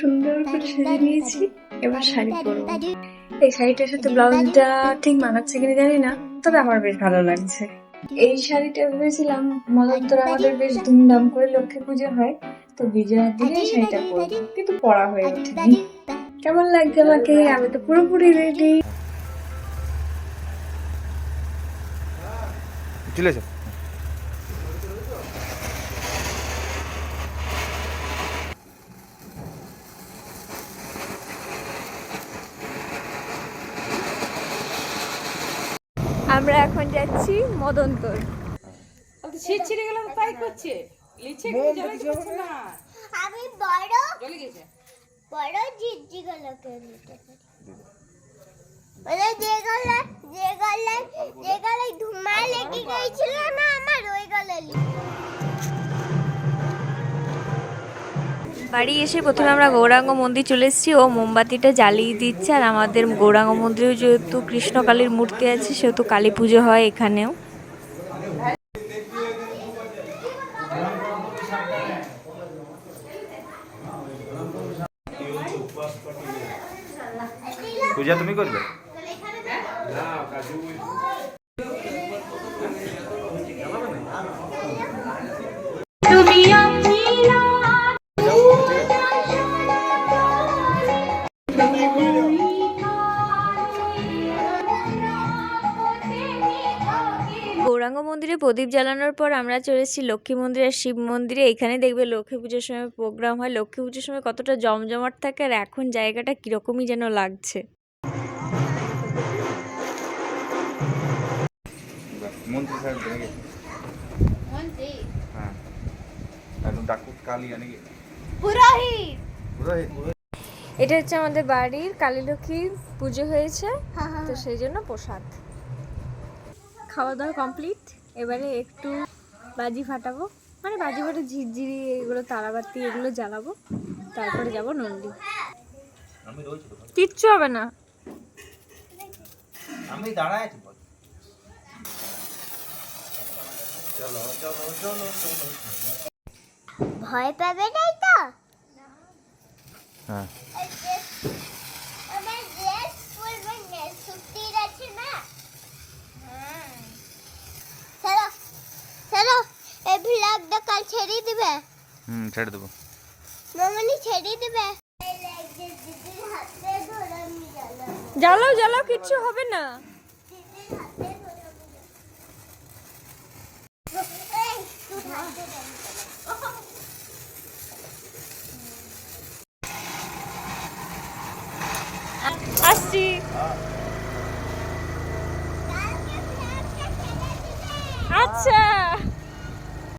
সুন্দর করে সেজে নিয়েছি এবার শাড়ি পরবো। এই শাড়িটার সাথে ব্লাউজটা ঠিক মানাচ্ছে কিনা জানি না তবে আমার বেশ ভালো লাগছে। এই শাড়িটা ভেবেছিলাম মদন্তর আমাদের বেশ ধুমধাম করে লক্ষ্মী পুজো হয় তো বিজয়ার দিনে শাড়িটা পরবো কিন্তু পরা হয়ে ওঠেনি। কেমন লাগছে আমাকে? আমি তো পুরোপুরি রেডি চলে যাও আমরা এখন যাচ্ছি মদন্তর। ছিঁড়ে তাই করছে। লিচে জলে গেছে না। আমি বড় জলে গেছে। বড় জিজ্জি গুলোকে নিতে পারি যে গলা যে গলায় যে গলায় ধুমা লেগে গিয়েছিল না আমার ওই গলায় বাড়ি এসে প্রথমে আমরা গৌরাঙ্গ মন্দির চলে এসেছি। ও মোমবাতিটা জ্বালিয়ে দিচ্ছে আর আমাদের গৌরাঙ্গ মন্দিরেও যেহেতু কৃষ্ণকালীর মূর্তি আছে সেহেতু কালী পুজো হয় এখানেও। পূজা তুমি করবে? গৌরাঙ্গ মন্দিরে প্রদীপ জ্বালানোর পর আমরা চলে এসেছি লক্ষ্মী মন্দির আর শিব মন্দিরে। এখানে দেখবে লক্ষ্মী পুজোর সময় প্রোগ্রাম হয়। লক্ষ্মী পুজোর সময় কতটা জমজমাট থাকে আর এখন জায়গাটা কীরকমই যেন লাগছে। হ্যাঁ। এটা হচ্ছে আমাদের বাড়ির কালী লক্ষ্মীর পুজো হয়েছে। তো সেই জন্য প্রসাদ। খাওয়া দাওয়া কমপ্লিট এবারে একটু বাজি ফাটাবো। মানে বাজি ফাটে ঝিরঝিরি এগুলো তারাবাতি এগুলো জ্বালাবো। তারপরে যাব নন্দী। কিচ্ছু হবে না। আমি দাঁড়ায় আছি চলো চলো চলো চলো। ভয় পাবে নাই তো? হ্যাঁ আমার ড্রেস পরবে না ছুটির আছে না হ্যাঁ চলো চলো এই কাল ছেড়ে দিবে হুম ছেড়ে দেবো মামনি ছেড়ে দিবে জ্বালাও জ্বালাও কিচ্ছু হবে না। আসছি। আচ্ছা